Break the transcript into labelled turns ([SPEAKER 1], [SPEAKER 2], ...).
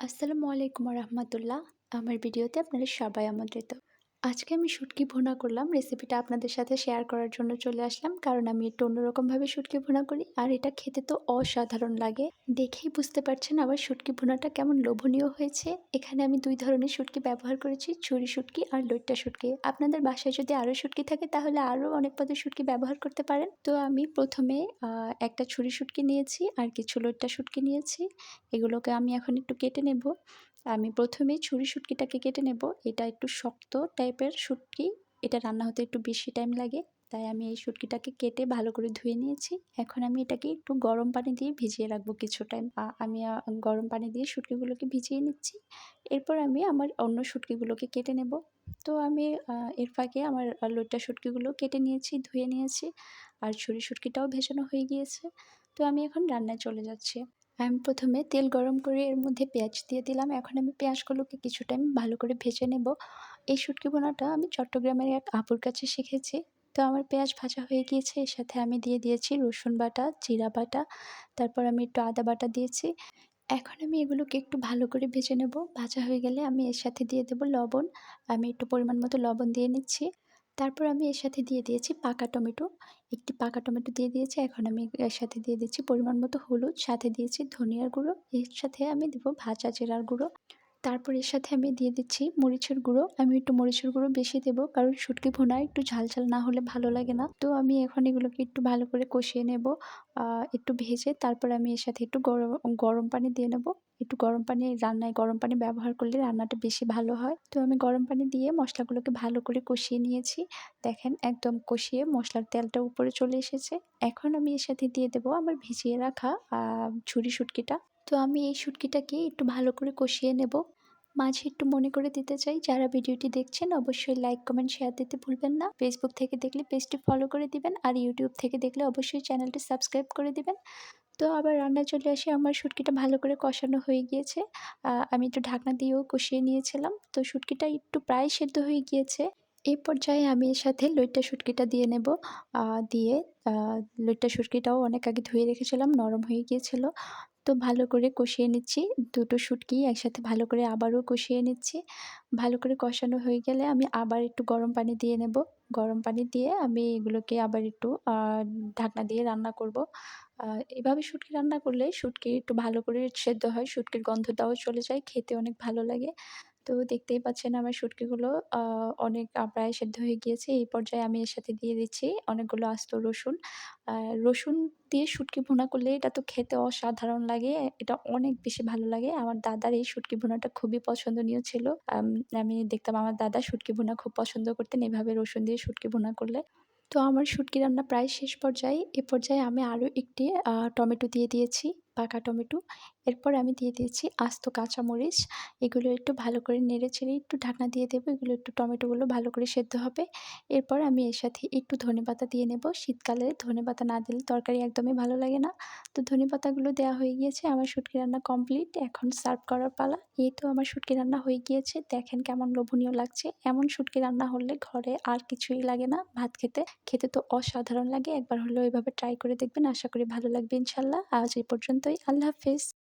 [SPEAKER 1] আসসালামু আলাইকুম রহমতুল্লাহ। আমার ভিডিওতে আপনারা সবাই আমন্ত্রিত। আজকে আমি শুটকি ভুনা করলাম। রেসিপিটা আপনাদের সাথে শেয়ার করার জন্য চলে আসলাম। কারণ আমি একটু অন্যরকমভাবে শুটকি ভোনা করি। আর এটা খেতে তো অসাধারণ লাগে। দেখেই বুঝতে পারছেন আবার শুটকি ভুনাটা কেমন লোভনীয় হয়েছে। এখানে আমি দুই ধরনের শুটকি ব্যবহার করেছি। ছুরি শুটকি আর লইট্টা শুটকি। আপনাদের বাসায় যদি আরও শুটকি থাকে, তাহলে আরও অনেক পদের শুটকি ব্যবহার করতে পারেন। তো আমি প্রথমে একটা ছুরি শুটকি নিয়েছি আর কিছু লইট্টা শুটকি নিয়েছি। এগুলোকে আমি এখন একটু কেটে নেব। আমি প্রথমে ছুরি শুটকিটাকে কেটে নেব। এটা একটু শক্ত টাইপের শুটকি। এটা রান্না হতে একটু বেশি টাইম লাগে, তাই আমি এই শুটকিটাকে কেটে ভালো করে ধুয়ে নিয়েছি। এখন আমি এটাকে একটু গরম পানি দিয়ে ভিজিয়ে রাখব কিছু টাইম। আমি গরম পানি দিয়ে শুটকিগুলোকে ভিজিয়ে নিচ্ছি। এরপর আমি আমার অন্য শুটকিগুলোকে কেটে নেব। তো আমি এর ফাঁকে আমার লোটটা শুটকিগুলো কেটে নিয়েছি, ধুয়ে নিয়েছি। আর ছুরি শুটকিটাও ভেজানো হয়ে গিয়েছে। তো আমি এখন রান্নায় চলে যাচ্ছি। আমি প্রথমে তেল গরম করে এর মধ্যে পেঁয়াজ দিয়ে দিলাম। এখন আমি পেঁয়াজগুলোকে কিছু টাইম ভালো করে ভেজে নেব। এই শুটকি বোনাটা আমি চট্টগ্রামের এক আপুর কাছে শিখেছি। তো আমার পেঁয়াজ ভাজা হয়ে গিয়েছে। এর সাথে আমি দিয়ে দিয়েছি রসুন বাটা, জিরা বাটা, তারপর আমি একটু আদা বাটা দিয়েছি। এখন আমি এগুলোকে একটু ভালো করে ভেজে নেব। ভাজা হয়ে গেলে আমি এর সাথে দিয়ে দেব লবণ। আমি একটু পরিমাণ মতো লবণ দিয়ে নিচ্ছি। তারপর আমি এর সাথে দিয়ে দিয়েছি পাকা টমেটো। একটি পাকা টমেটো দিয়ে দিয়েছি, এখন আমি এর সাথে দিয়ে দিচ্ছি পরিমাণ মতো হলুদ, সাথে দিয়েছি ধনিয়ার গুঁড়ো, এর সাথে আমি দেবো ভাজা জিরার গুঁড়ো। তারপর এর সাথে আমি দিয়ে দিচ্ছি মরিচের গুঁড়ো। আমি একটু মরিচের গুঁড়ো বেশি দেবো, কারণ শুটকি ভোনা একটু ঝাল ঝাল না হলে ভালো লাগে না। তো আমি এখন এগুলোকে একটু ভালো করে কষিয়ে নেব একটু ভেজে তারপর আমি এর সাথে একটু গরম গরম পানি দিয়ে নেব। একটু গরম পানি রান্নায় গরম পানি ব্যবহার করলে রান্নাটা বেশি ভালো হয়। তো আমি গরম পানি দিয়ে মশলাগুলোকে ভালো করে কষিয়ে নিয়েছি। দেখেন একদম কষিয়ে মশলার তেলটা উপরে চলে এসেছে। এখন আমি এর সাথে দিয়ে দেবো আমার ভিজিয়ে রাখা ছুরি শুটকিটা। তো আমি এই শুটকিটাকে একটু ভালো করে কষিয়ে নেব। মাঝে একটু মনে করে দিতে চাই, যারা ভিডিওটি দেখছেন অবশ্যই লাইক, কমেন্ট, শেয়ার দিতে ভুলবেন না। ফেসবুক থেকে দেখলে পেজটি ফলো করে দিবেন আর ইউটিউব থেকে দেখলে অবশ্যই চ্যানেলটি সাবস্ক্রাইব করে দিবেন। তো আবার রান্না চলে আসে। আমার শুটকিটা ভালো করে কষানো হয়ে গিয়েছে। আমি একটু ঢাকনা দিয়েও কষিয়ে নিয়েছিলাম। তো শুটকিটা একটু প্রায় সেদ্ধ হয়ে গিয়েছে। এই পর্যায়ে আমি এর সাথে লইট্টা শুটকিটা দিয়ে নেব। দিয়ে লইট্টা শুটকিটাও অনেক আগে ধুয়ে রেখেছিলাম, নরম হয়ে গিয়েছিল। তো ভালো করে কষিয়ে নিচ্ছি। দুটো শুটকি একসাথে ভালো করে আবারও কষিয়ে নিচ্ছি। ভালো করে কষানো হয়ে গেলে আমি আবার একটু গরম পানি দিয়ে নেব। গরম পানি দিয়ে আমি এগুলোকে আবার একটু ঢাকনা দিয়ে রান্না করব। এভাবে শুটকি রান্না করলে শুটকি একটু ভালো করে সেদ্ধ হয়, শুটকির গন্ধটাও চলে যায়, খেতে অনেক ভালো লাগে। তো দেখতেই পাচ্ছেন আমার শুটকিগুলো অনেক প্রায় সেদ্ধ হয়ে গিয়েছে। এই পর্যায়ে আমি এর সাথে দিয়ে দিচ্ছি অনেকগুলো আস্ত রসুন। রসুন দিয়ে শুটকি ভুনা করলে এটা তো খেতে অসাধারণ লাগে, এটা অনেক বেশি ভালো লাগে। আমার দাদার এই শুটকি ভুনাটা খুবই পছন্দনীয় ছিল। আমি দেখতাম আমার দাদা শুটকি ভুনা খুব পছন্দ করতেন, এভাবে রসুন দিয়ে শুটকি ভুনা করলে। তো আমার শুটকি রান্না প্রায় শেষ পর্যায়ে, এ পর্যায়ে আমি আরও একটি টমেটো দিয়ে দিয়েছি, পাকা টমেটো। এরপর আমি দিয়ে দিয়েছি আস্ত কাঁচামরিচ। এগুলো একটু ভালো করে নেড়ে ছেড়ে একটু ঢাকনা দিয়ে দেবো। এগুলো একটু টমেটোগুলো ভালো করে সেদ্ধ হবে। এরপর আমি এর সাথে একটু ধনে পাতা দিয়ে নেব। শীতকালে ধনে পাতা না দিলে তরকারি একদমই ভালো লাগে না। তো ধনে পাতাগুলো দেওয়া হয়ে গিয়েছে। আমার শুটকি রান্না কমপ্লিট। এখন সার্ভ করার পালা। এই তো আমার শুটকি রান্না হয়ে গিয়েছে। দেখেন কেমন লোভনীয় লাগছে। এমন শুটকি রান্না হলে ঘরে আর কিছুই লাগে না ভাত খেতে। খেতে তো অসাধারণ লাগে। একবার হলেও এভাবে ট্রাই করে দেখবেন। আশা করি ভালো লাগবে ইনশাল্লাহ। আজ এই পর্যন্তই। আল্লাহ হাফিজ।